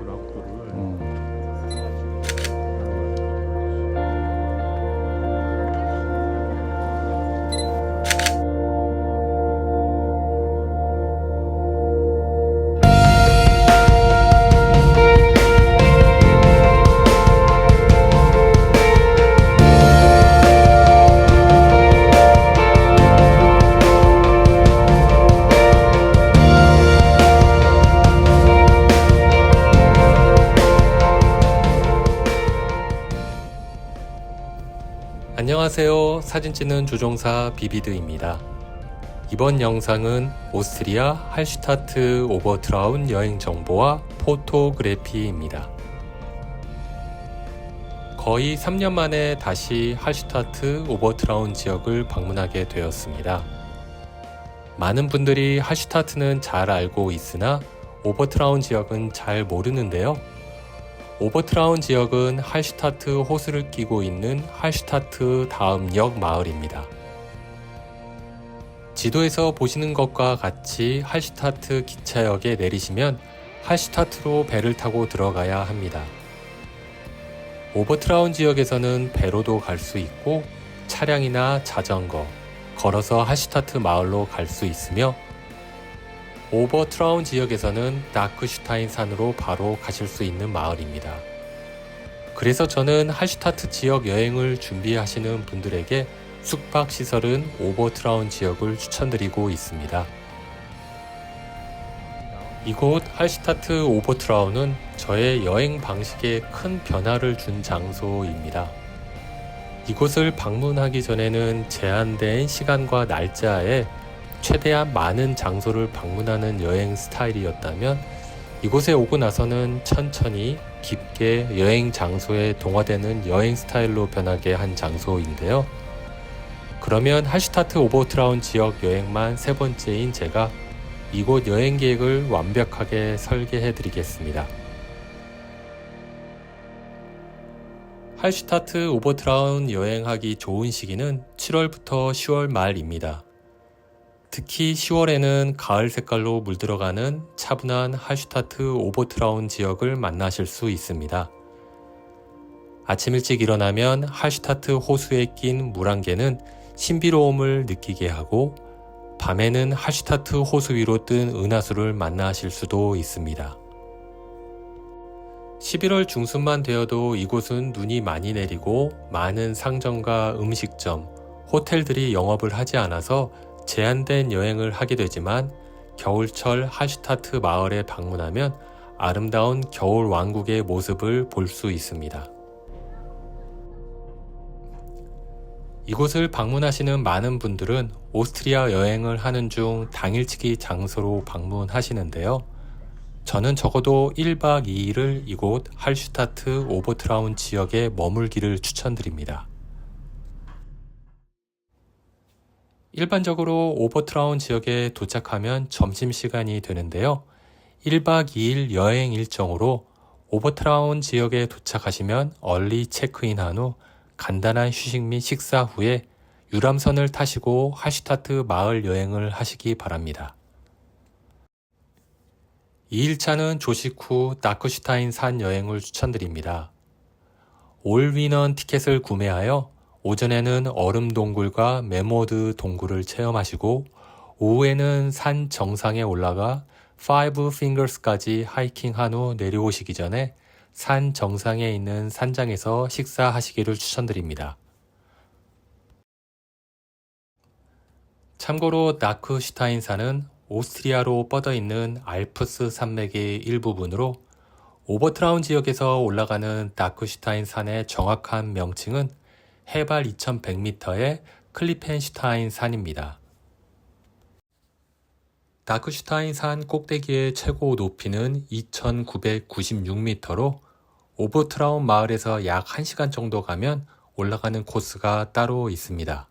그라 안녕하세요. 사진 찍는 조종사 비비드입니다. 이번 영상은 오스트리아 할슈타트 오버트라운 여행 정보와 포토그래피입니다. 거의 3년 만에 다시 할슈타트 오버트라운 지역을 방문하게 되었습니다. 많은 분들이 할슈타트는 잘 알고 있으나 오버트라운 지역은 잘 모르는데요. 오버트라운 지역은 할슈타트 호수를 끼고 있는 할슈타트 다음 역 마을입니다. 지도에서 보시는 것과 같이 할슈타트 기차역에 내리시면 할슈타트로 배를 타고 들어가야 합니다. 오버트라운 지역에서는 배로도 갈 수 있고 차량이나 자전거, 걸어서 할슈타트 마을로 갈 수 있으며 오버트라운 지역에서는 다크슈타인 산으로 바로 가실 수 있는 마을입니다. 그래서 저는 할슈타트 지역 여행을 준비하시는 분들에게 숙박 시설은 오버트라운 지역을 추천드리고 있습니다. 이곳 할슈타트 오버트라운은 저의 여행 방식에 큰 변화를 준 장소입니다. 이곳을 방문하기 전에는 제한된 시간과 날짜에 최대한 많은 장소를 방문하는 여행 스타일이었다면 이곳에 오고 나서는 천천히 깊게 여행 장소에 동화되는 여행 스타일로 변하게 한 장소인데요. 그러면 할슈타트 오버트라운 지역 여행만 세 번째인 제가 이곳 여행 계획을 완벽하게 설계해 드리겠습니다. 할슈타트 오버트라운 여행하기 좋은 시기는 7월부터 10월 말입니다. 특히 10월에는 가을 색깔로 물들어가는 차분한 할슈타트 오버트라운 지역을 만나실 수 있습니다. 아침 일찍 일어나면 할슈타트 호수에 낀 물안개는 신비로움을 느끼게 하고 밤에는 할슈타트 호수 위로 뜬 은하수를 만나실 수도 있습니다. 11월 중순만 되어도 이곳은 눈이 많이 내리고 많은 상점과 음식점, 호텔들이 영업을 하지 않아서 제한된 여행을 하게 되지만 겨울철 하슈타트 마을에 방문하면 아름다운 겨울 왕국의 모습을 볼 수 있습니다. 이곳을 방문하시는 많은 분들은 오스트리아 여행을 하는 중 당일치기 장소로 방문하시는데요. 저는 적어도 1박 2일을 이곳 할슈타트 오버트라운 지역에 머물기를 추천드립니다. 일반적으로 오버트라운 지역에 도착하면 점심시간이 되는데요. 1박 2일 여행 일정으로 오버트라운 지역에 도착하시면 얼리 체크인한 후 간단한 휴식 및 식사 후에 유람선을 타시고 하슈타트 마을 여행을 하시기 바랍니다. 2일차는 조식 후 다크슈타인 산 여행을 추천드립니다. 올위넌 티켓을 구매하여 오전에는 얼음 동굴과 메모드 동굴을 체험하시고 오후에는 산 정상에 올라가 파이브 핑거스까지 하이킹한 후 내려오시기 전에 산 정상에 있는 산장에서 식사하시기를 추천드립니다. 참고로 나크슈타인 산은 오스트리아로 뻗어 있는 알프스 산맥의 일부분으로 오버트라운 지역에서 올라가는 다크슈타인 산의 정확한 명칭은 해발 2100m의 클리펜슈타인 산입니다. 다크슈타인 산 꼭대기의 최고 높이는 2996m로 오버트라운 마을에서 약 1시간 정도 가면 올라가는 코스가 따로 있습니다.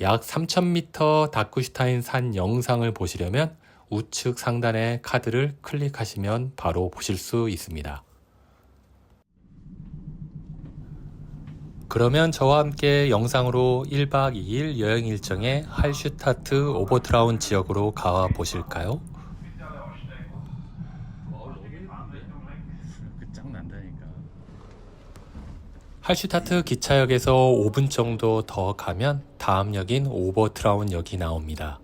약 3000m 다크슈타인 산 영상을 보시려면 우측 상단의 카드를 클릭하시면 바로 보실 수 있습니다. 그러면 저와 함께 영상으로 1박 2일 여행 일정에 할슈타트 오버트라운 지역으로 가와 보실까요? 할슈타트 기차역에서 5분 정도 더 가면 다음 역인 오버트라운 역이 나옵니다.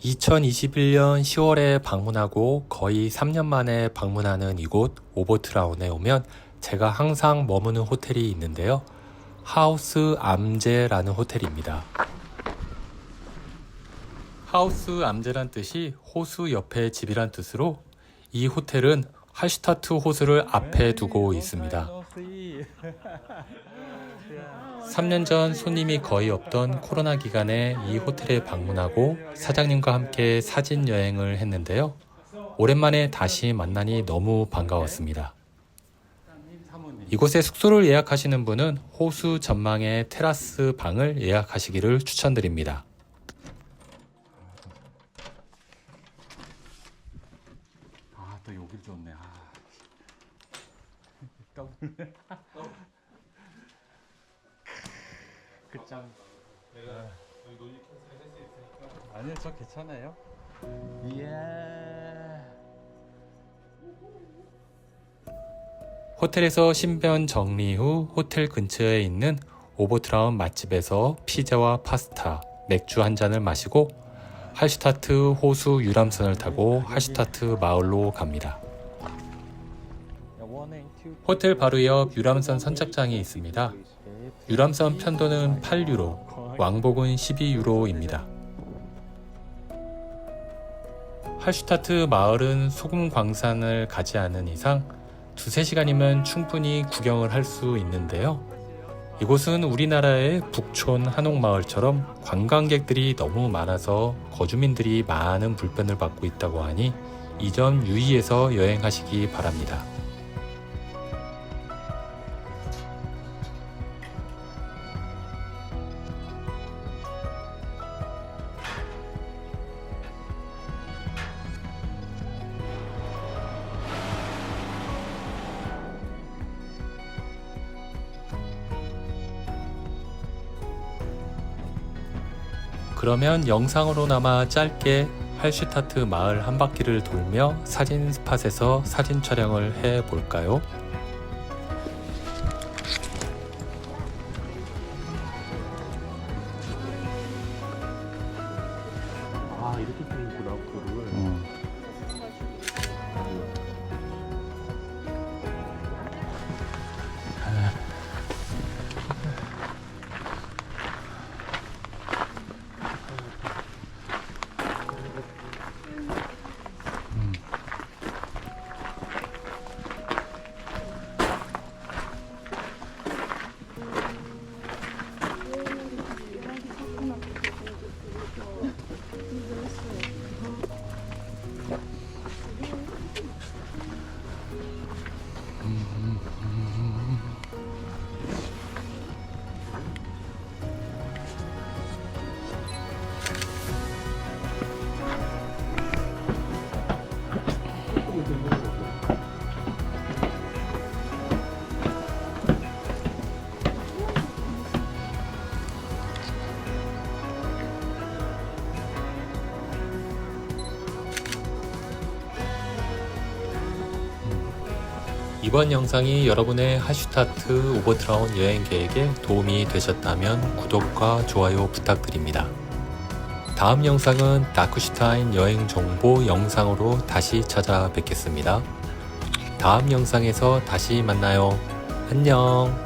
2021년 10월에 방문하고 거의 3년 만에 방문하는 이곳 오버트라운에 오면 제가 항상 머무는 호텔이 있는데요. 하우스 암제라는 호텔입니다. 하우스 암제란 뜻이 호수 옆에 집이란 뜻으로 이 호텔은 할슈타트 호수를 앞에 두고 있습니다. 3년 전 손님이 거의 없던 코로나 기간에 이 호텔에 방문하고 사장님과 함께 사진 여행을 했는데요. 오랜만에 다시 만나니 너무 반가웠습니다. 이곳에 숙소를 예약하시는 분은 호수 전망의 테라스 방을 예약하시기를 추천드립니다. 아, 또 여길 좋네. 아. 더블. 그짱. 내가 여기 논리 캔슬 할수 있으니까. 아니요, 저 괜찮아요. 이 호텔에서 신변 정리 후 호텔 근처에 있는 오버트라운 맛집에서 피자와 파스타, 맥주 한 잔을 마시고 할슈타트 호수 유람선을 타고 할슈타트 마을로 갑니다. 호텔 바로 옆 유람선 선착장이 있습니다. 유람선 편도는 8유로, 왕복은 12유로입니다. 할슈타트 마을은 소금 광산을 가지 않은 이상 두세 시간이면 충분히 구경을 할 수 있는데요. 이곳은 우리나라의 북촌 한옥마을처럼 관광객들이 너무 많아서 거주민들이 많은 불편을 받고 있다고 하니 이점 유의해서 여행하시기 바랍니다. 그러면 영상으로나마 짧게 할슈타트 마을 한 바퀴를 돌며 사진 스팟에서 사진 촬영을 해 볼까요? 아, 이렇게 생겼구나, 그를. 이번 영상이 여러분의 하슈타트 오버트라운 여행 계획에 도움이 되셨다면 구독과 좋아요 부탁드립니다. 다음 영상은 다쿠슈타인 여행 정보 영상으로 다시 찾아뵙겠습니다. 다음 영상에서 다시 만나요. 안녕.